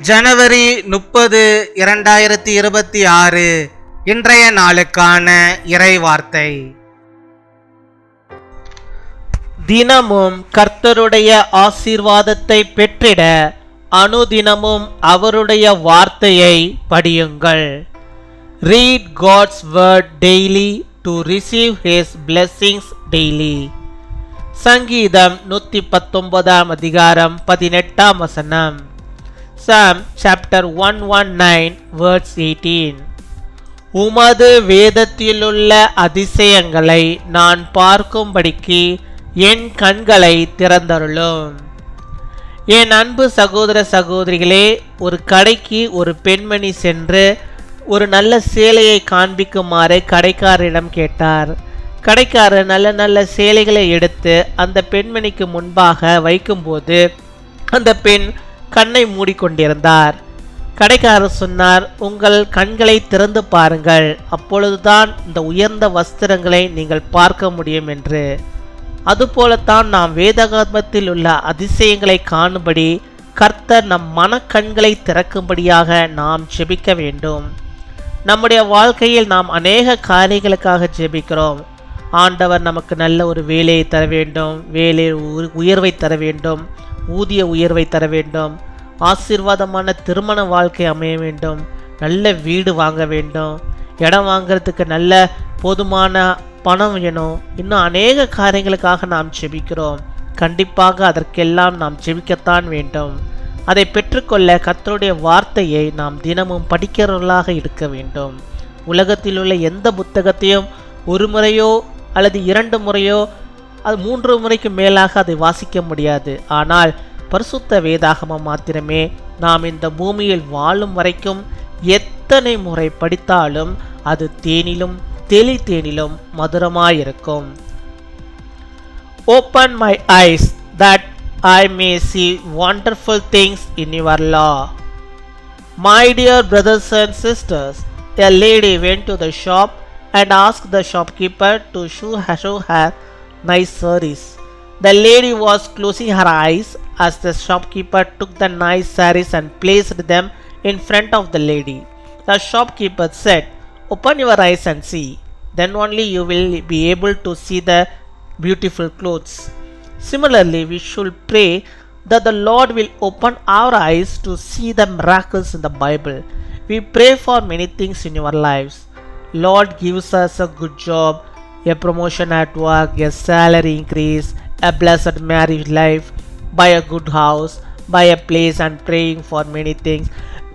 ஜனவரி முப்பது இரண்டாயிரத்தி இருபத்தி ஆறு இன்றைய நாளுக்கான இறைவார்த்தை. தினமும் கர்த்தருடைய ஆசீர்வாதத்தை பெற்றிட அனுதினமும் அவருடைய வார்த்தையை படியுங்கள். Read God's word daily to receive his blessings daily சங்கீதம் நூற்றி பத்தொன்பதாம் அதிகாரம் பதினெட்டாம் வசனம். Psalm chapter one one nine words eighteen உமது வேதத்திலுள்ள அதிசயங்களை நான் பார்க்கும்படிக்கு என் கண்களை திறந்தருளும். என் அன்பு சகோதர சகோதரிகளே ஒரு கடைக்கு ஒரு பெண்மணி சென்று ஒரு நல்ல சேலையை காண்பிக்குமாறு கடைக்காரரிடம் கேட்டார். கடைக்காரர் நல்ல நல்ல சேலைகளை எடுத்து அந்த பெண்மணிக்கு முன்பாக வைக்கும்போது அந்த பெண் கண்ணை மூடிக்கொண்டிருந்தார். கடைக்காரர் சொன்னார் உங்கள் கண்களை திறந்து பாருங்கள். அப்பொழுதுதான் இந்த உயர்ந்த வஸ்திரங்களை நீங்கள் பார்க்க முடியும் என்று. அதுபோலத்தான் நாம் வேதகாத்மத்தில் உள்ள அதிசயங்களை காணும்படி கர்த்தர் நம் மனக்கண்களை திறக்கும்படியாக நாம் ஜெபிக்க வேண்டும். நம்முடைய வாழ்க்கையில் நாம் அநேக காரியங்களுக்காக ஜெபிக்கிறோம். ஆண்டவர் நமக்கு நல்ல ஒரு வேலையை தர வேண்டும் வேலை உ- உயர்வை தர வேண்டும். ஊதிய உயர்வை தர வேண்டும். ஆசீர்வாதமான திருமண வாழ்க்கை அமைய வேண்டும். நல்ல வீடு வாங்க வேண்டும். இடம் வாங்குறதுக்கு நல்ல போதுமான பணம் வேணும். இன்னும் அநேக காரியங்களுக்காக நாம் ஜெபிக்கிறோம். கண்டிப்பாக அதற்கெல்லாம் நாம் ஜெபிக்கத்தான் வேண்டும். அதை பெற்றுக்கொள்ள கத்தருடைய வார்த்தையை நாம் தினமும் படிக்கிறவர்களாக இருக்க வேண்டும். உலகத்தில் உள்ள எந்த புத்தகத்தையும் ஒரு முறையோ அல்லது இரண்டு முறையோ அது மூன்று முறைக்கு மேலாக அதை வாசிக்க முடியாது ஆனால் பரிசுத்த வேதாகமம் மாத்திரமே நாம் இந்த பூமியில் வாழும் வரைக்கும் எத்தனை முறை படித்தாலும் அது தேனிலும் தெளி தேனிலும் மதுரமாயிருக்கும் open my eyes that I may see wonderful things in your law my dear brothers and sisters the lady went to the shop and and asked the shopkeeper ஷூ show her nice sarees. The lady was closing her eyes as the shopkeeper took the nice sarees and placed them in front of the lady. The shopkeeper said, Open your eyes and see. Then only you will be able to see the beautiful clothes. Similarly, we should pray that the Lord will open our eyes to see the miracles in the Bible. We pray for many things in our lives. Lord gives us a good job, a promotion at work, a salary increase, a blessed marriage life, buy a good house, buy a place and praying for many things.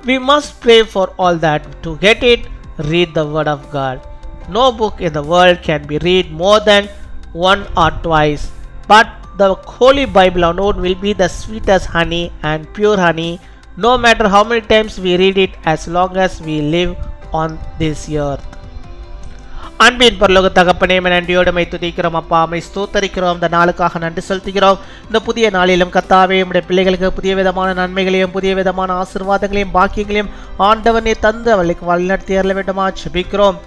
We must pray for all that. To get it, read the word of God. No book in the world can be read more than one or twice, but the Holy Bible alone will be the sweetest honey and pure honey, no matter how many times we read it, as long as we live on this earth. அன்பின் பரலோக தகப்பனே நன்றியோடுமை துதிக்கிறோம். அப்பா அமை ஸ்தோத்தரிக்கிறோம். இந்த நாளுக்காக நன்றி செலுத்துகிறோம். இந்த புதிய நாளிலும் கத்தாவே நம்முடைய பிள்ளைகளுக்கு புதிய விதமான நன்மைகளையும் புதிய விதமான ஆசீர்வாதங்களையும் பாக்கியங்களையும் ஆண்டவனே தந்து அவளுக்கு வழிநடத்தி அருள வேண்டுமா? ஜெபிக்கிறோம்.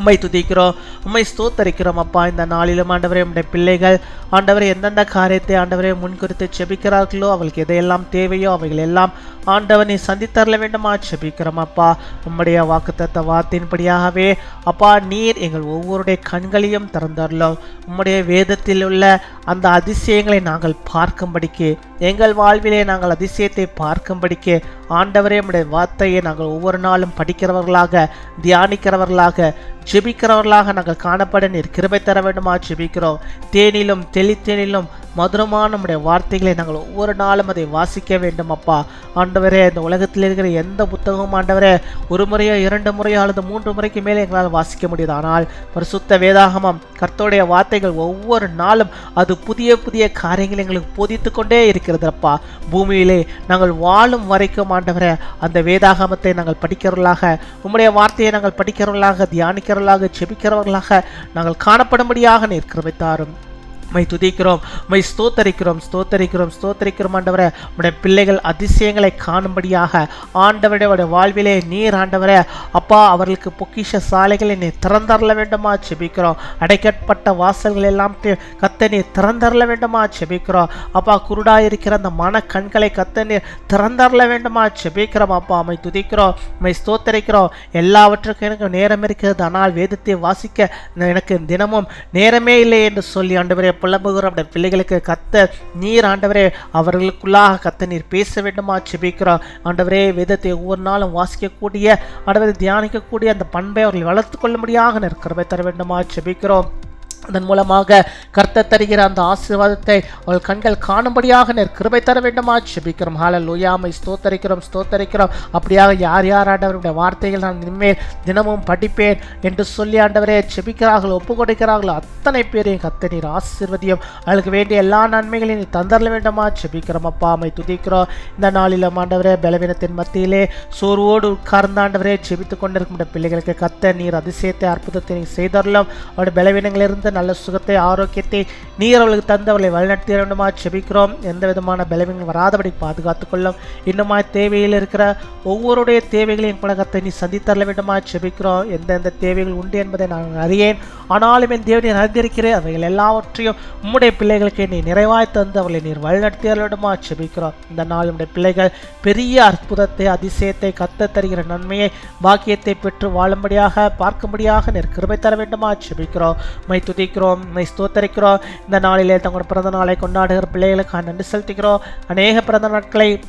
உம்மை துதிக்கிறோம் உம்மை ஸ்தோத்தரிக்கிறோம் அப்பா. இந்த நாளிலும் ஆண்டவரே உடைய பிள்ளைகள் ஆண்டவரே எந்தெந்த காரியத்தை ஆண்டவரே முன்குறித்து செபிக்கிறார்களோ அவளுக்கு எதையெல்லாம் தேவையோ அவைகள் எல்லாம் ஆண்டவனை சந்தித்தரல வேண்டுமா? செபிக்கிறோம் அப்பா. உம்முடைய வாக்குத்தத்த வார்த்தையின்படியாகவே அப்பா நீர் எங்கள் ஒவ்வொருடைய கண்களையும் திறந்தரலும் உம்முடைய வேதத்தில் உள்ள அந்த அதிசயங்களை நாங்கள் பார்க்கும்படிக்கு எங்கள் வாழ்விலே நாங்கள் அதிசயத்தை பார்க்கும்படிக்கு ஆண்டவரே உடைய வார்த்தையை நாங்கள் ஒவ்வொரு நாளும் படிக்கிறவர்களாக தியானிக்கிறவர்களாக ஜெபிக்கிறவர்களாக நாங்கள் காணப்பட நீர் கிருபை தர வேண்டுமா ஜெபிக்கிறோம். தேனிலும் தெளித்தேனிலும் மதுரமான நம்முடைய வார்த்தைகளை நாங்கள் ஒவ்வொரு நாளும் அதை வாசிக்க வேண்டும் அப்பா. ஆண்டவரே இந்த உலகத்தில் இருக்கிற எந்த புத்தகமும் ஆண்டவரே ஒரு முறையோ இரண்டு முறையோ அல்லது மூன்று முறைக்கு மேலே எங்களால் வாசிக்க முடியுது. ஆனால் பரிசுத்த வேதாகமம் கர்த்தோடைய வார்த்தைகள் ஒவ்வொரு நாளும் அது புதிய புதிய காரியங்களை எங்களுக்கு போதித்து கொண்டே இருக்கிறது அப்பா. பூமியிலே நாங்கள் வாழும் வரைக்கும் ஆண்டவரே அந்த வேதாகமத்தை நாங்கள் படிக்கிறவர்களாக உம்முடைய வார்த்தையை நாங்கள் படிக்கிறவர்களாக தியானிக்க ஜெபிக்கிறவர்களாக நாங்கள் காணப்படும்படியாக நிற்கிறவை தாரும் மை துதிக்கிறோம் மை ஸ்தோத்தரிக்கிறோம் ஸ்தோத்தரிக்கிறோம் ஸ்தோத்தரிக்கிறோம் ஆண்டவரே. உடைய பிள்ளைகள் அதிசயங்களை காணும்படியாக ஆண்டவருடைய வாழ்விலே நீர் ஆண்டவரே. அப்பா அவர்களுக்கு பொக்கிஷ சாலைகளை நீ திறந்தரல வேண்டுமா? செபிக்கிறோம் அடைக்கப்பட்ட வாசல்கள் எல்லாம் தி- கத்த நீர் திறந்தரல வேண்டுமா? செபிக்கிறோம் அப்பா குருடாய் இருக்கிற அந்த மன கண்களை கத்த நீர் திறந்தரல வேண்டுமா? செபிக்கிறோம் அப்பா மை துதிக்கிறோம் மை ஸ்தோத்தரிக்கிறோம். எல்லாவற்றுக்கும் எனக்கு நேரம் இருக்கிறது. ஆனால் வேதத்தை வாசிக்க எனக்கு தினமும் நேரமே இல்லை என்று சொல்லி ஆண்டவரே புலம்புகிற நம்முடைய பிள்ளைகளுக்கு கத்த நீர் ஆண்டவரே அவர்களுக்குள்ளாக கத்த நீர் பேச வேண்டுமா? செபிக்கிறோம் ஆண்டவரே வேதத்தை ஒவ்வொரு நாளும் வாசிக்கக்கூடிய ஆண்டவரை தியானிக்கக்கூடிய அந்த பண்பை அவர்கள் வளர்த்து கொள்ளும்படியாக நிற்கிறவை தர வேண்டுமா? செபிக்கிறோம் அதன் மூலமாக கர்த்த தருகிற அந்த ஆசீர்வாதத்தை அவள் கண்கள் காணும்படியாக நேர் கிருபை தர வேண்டுமா? செபிக்கிறோம் ஹால லோயாமை ஸ்தோத்தரிக்கிறோம் ஸ்தோத்தரிக்கிறோம். அப்படியாக யார் யார் ஆண்டவருடைய வார்த்தைகள் நான் இனிமேல் தினமும் படிப்பேன் என்று சொல்லி ஆண்டவரே செபிக்கிறார்களோ ஒப்பு கொடுக்கிறார்களோ அத்தனை பேரையும் கத்த நீர் ஆசீர்வதியும். அவளுக்கு வேண்டிய எல்லா நன்மைகளையும் நீ தந்தரல வேண்டுமா? செபிக்கிறோம் அப்பா அம்மை துதிக்கிறோம். இந்த நாளில் ஆண்டவரே பலவீனத்தின் மத்தியிலே சோர்வோடு உட்கார்ந்த ஆண்டவரே ஜெபித்து கொண்டிருக்கும் பிள்ளைகளுக்கு கத்த நீர் அதிசயத்தை அற்புதத்தை நீ செய்தரலாம் அவருடைய பலவீனங்களிலிருந்து நல்ல சுகத்தை ஆரோக்கியத்தை நீர் அவளுக்கு தந்து அவளை வழிநடத்திய வேண்டுமா செபிக்கிறோம். எந்த விதமான பலவீனங்கள் வராதபடி பாதுகாத்துக் கொள்ளும். இன்னுமாய் தேவையில் இருக்கிற ஒவ்வொருடைய தேவைகளையும் கூட நீ சந்தித்தரல வேண்டுமா செபிக்கிறோம். எந்தெந்த தேவைகள் உண்டு என்பதை நான் அறியேன். ஆனாலும் என் தேவனை அறிந்திருக்கிறேன் அவைகள் எல்லாவற்றையும் உம்முடைய பிள்ளைகளுக்கு நீ நிறைவாய் தந்து அவர்களை நீர் வழிநடத்திய வேண்டுமா செபிக்கிறோம். இந்த நாள் உடைய பிள்ளைகள் பெரிய அற்புதத்தை அதிசயத்தை கத்த தருகிற நன்மையை பாக்கியத்தை பெற்று வாழும்படியாக பார்க்கும்படியாக நீர் கிருபை தர வேண்டுமா செபிக்கிறோம். மை துதிக்கிறோம் மை ஸ்தோத்தரிக்கிறோம். இந்த நாளிலே தங்களோட பிறந்த நாளை கொண்டாடுகிற பிள்ளைகளுக்கு நன்றி செலுத்துகிறோம். அநேக பிறந்த நாட்களை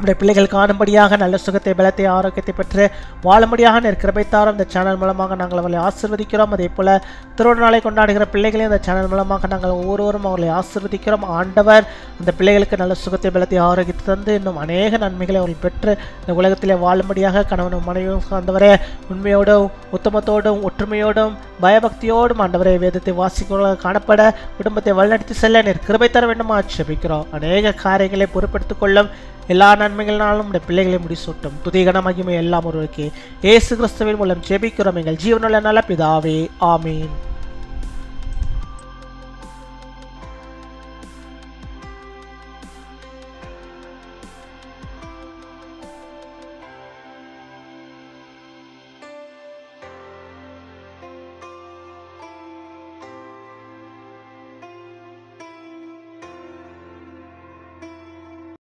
நம்முடைய பிள்ளைகள் காணும்படியாக நல்ல சுகத்தை பலத்தை ஆரோக்கியத்தை பெற்று வாழும்படியாக நிற்கிறபை தாரும். இந்த சேனல் மூலமாக நாங்கள் அவர்களை ஆசிர்வதிக்கிறோம். அதே போல் திருவண்ண கொண்டாடுகிற பிள்ளைகளையும் இந்த சேனல் மூலமாக நாங்கள் ஒவ்வொருவரும் அவர்களை ஆசிர்வதிக்கிறோம். ஆண்டவர் அந்த பிள்ளைகளுக்கு நல்ல சுகத்தை பலத்தை ஆரோக்கியத்தை தந்து இன்னும் அநேக நன்மைகளை அவர்கள் பெற்று இந்த உலகத்திலே வாழும்படியாக கணவனும் மனைவியும் சார்ந்தவரே உண்மையோடும் உத்தமத்தோடும் ஒற்றுமையோடும் பயபக்தியோடும் ஆண்டவரே வேதத்தை வாசிக்கிறவர்களாக காணப்பட குடும்பத்தை வழிநடத்தி செல்ல நீர் கிருபை தர வேண்டுமா? ஆட்சேபிக்கிறோம். அநேக காரியங்களை பொறுப்பெடுத்துக் கொள்ளும் எல்லா நன்மைகளினாலும் நம்முடைய பிள்ளைகளை முடிசூட்டும். துதிகன மகிமை எல்லாம் ஒருவருக்கு. ஏசு கிறிஸ்துவின் மூலம் ஜெபிக்கிறோம். எங்கள் ஜீவனுள்ள நல பிதாவே. ஆமீன்.